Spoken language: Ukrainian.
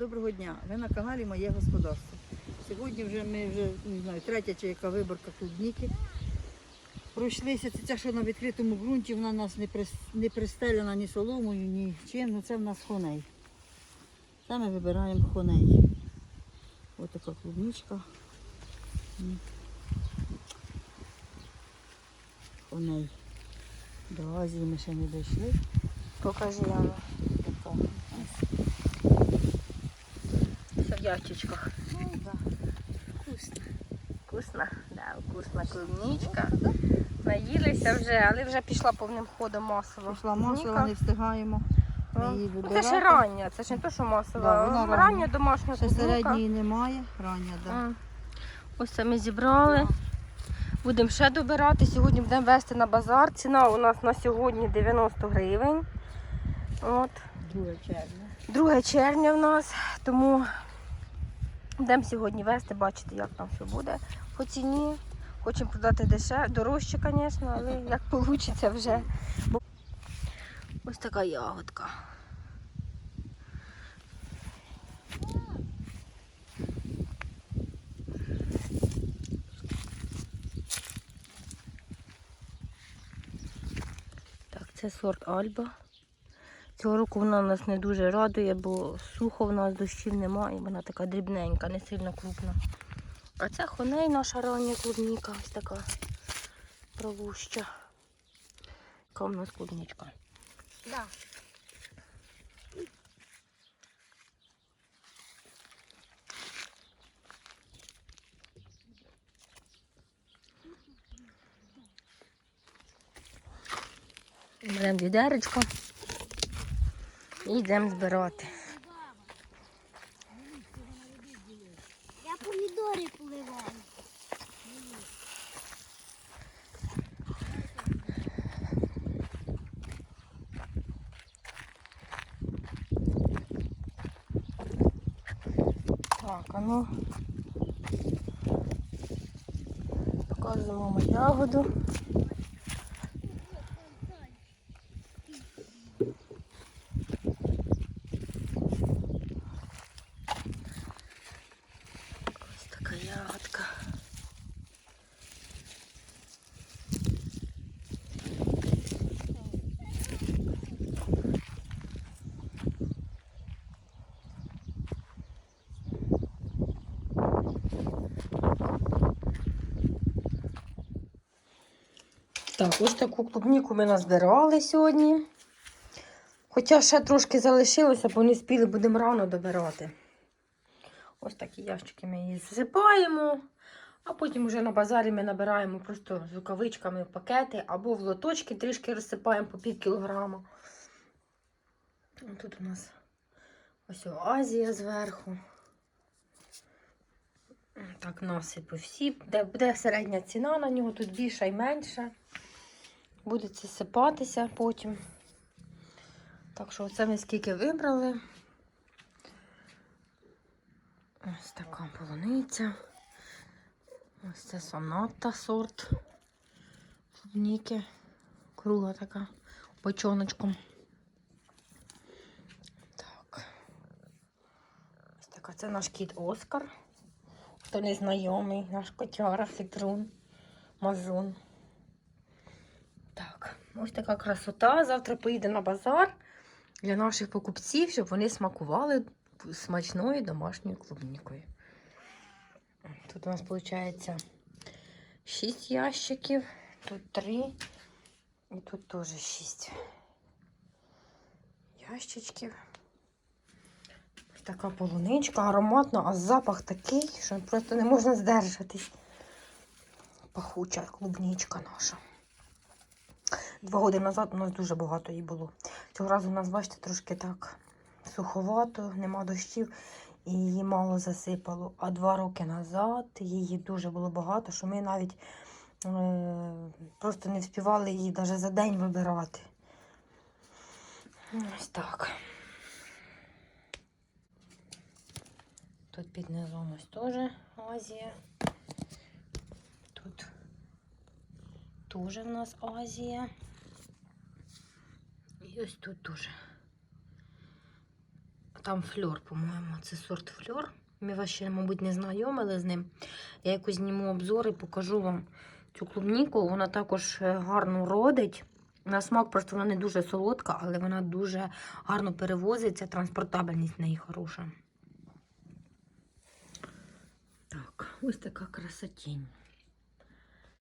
Доброго дня. Ви на каналі Моє господарство. Сьогодні вже ми вже не знаю, третя чи яка виборка клубніки. Пройшлися. Це ця, що на відкритому ґрунті, вона нас не, не пристелена ні соломою, ні чим. Ну це в нас хоней. Це ми вибираємо хоней. Ось така клубничка. Хоней. До Азії ми ще не дійшли. Покажи Яна. Така. Все в ящичках. Ну, да. Вкусно. Вкусна, да, вкусна клубничка. Наїлися вже, але вже пішла повним ходом масово. Пішла масово, не встигаємо. Її Ну, Це ще рання, це ж не то, що масово. Да, вона рання. рання. домашня Ще клубника. середньої немає, рання, так. Да. Ось це ми зібрали. Будемо ще добирати. Сьогодні будемо вести на базар. Ціна у нас на сьогодні 90 гривень. От. 2 червня. 2 червня в нас, тому будемо сьогодні вести, бачити, як там все буде по ціні. Хочемо продати дешевше, дорожче, звісно, але як вийде вже. Ось така ягодка. Так, це сорт Альба. Цього року вона нас не дуже радує, бо сухо в нас дощів немає, вона така дрібненька, не сильно крупна. А це хоней наша рання клубніка, ось така правуща. Яка в нас клубничка. Да. Беремо відеречко і йдемо збирати. Я помідори поливаю. Так, а ну показуємо ми ягоду. Ось така ягодка. Так, ось таку клубніку ми назбирали сьогодні. Хоча ще трошки залишилося, бо не спіли, будемо рано добирати. Ось такі ящики ми її засипаємо, а потім вже на базарі ми набираємо просто з рукавичками пакети або в лоточки трішки розсипаємо по пів кілограма. Тут у нас ось Азія зверху. Так, насипи всі. Де буде середня ціна на нього, тут більша і менша. Буде це сипатися потім. Так що оце ми скільки вибрали. Ось така полуниця. Ось це соната сорт. Клубніки. Кругла така. Бочоночком. Так. Ось така. Це наш кіт Оскар. Хто не знайомий, наш котяра, хитрун, мазун. Ось така красота. Завтра поїде на базар для наших покупців, щоб вони смакували смачною домашньою клубнікою. Тут у нас виходить 6 ящиків, тут 3 і тут теж 6 ящичків. Ось така полуничка, ароматна, а запах такий, що просто не можна здержатись. Пахуча клубничка наша. Два роки назад у нас дуже багато її було. Цього разу у нас, бачите, трошки так суховато, нема дощів і її мало засипало. А два роки назад її дуже було багато, що ми навіть е, просто не встигали її навіть за день вибирати. Ось так. Тут під низом ось теж Азія. Тут теж в нас Азія. І ось тут. Так Там фльор, по-моєму, це сорт фльор. Ми вас ще, мабуть, не знайомили з ним. Я якось зніму обзор і покажу вам цю клубніку. Вона також е, гарно родить. На смак просто вона не дуже солодка, але вона дуже гарно перевозиться. Транспортабельність в неї хороша. Так, ось така красотінь.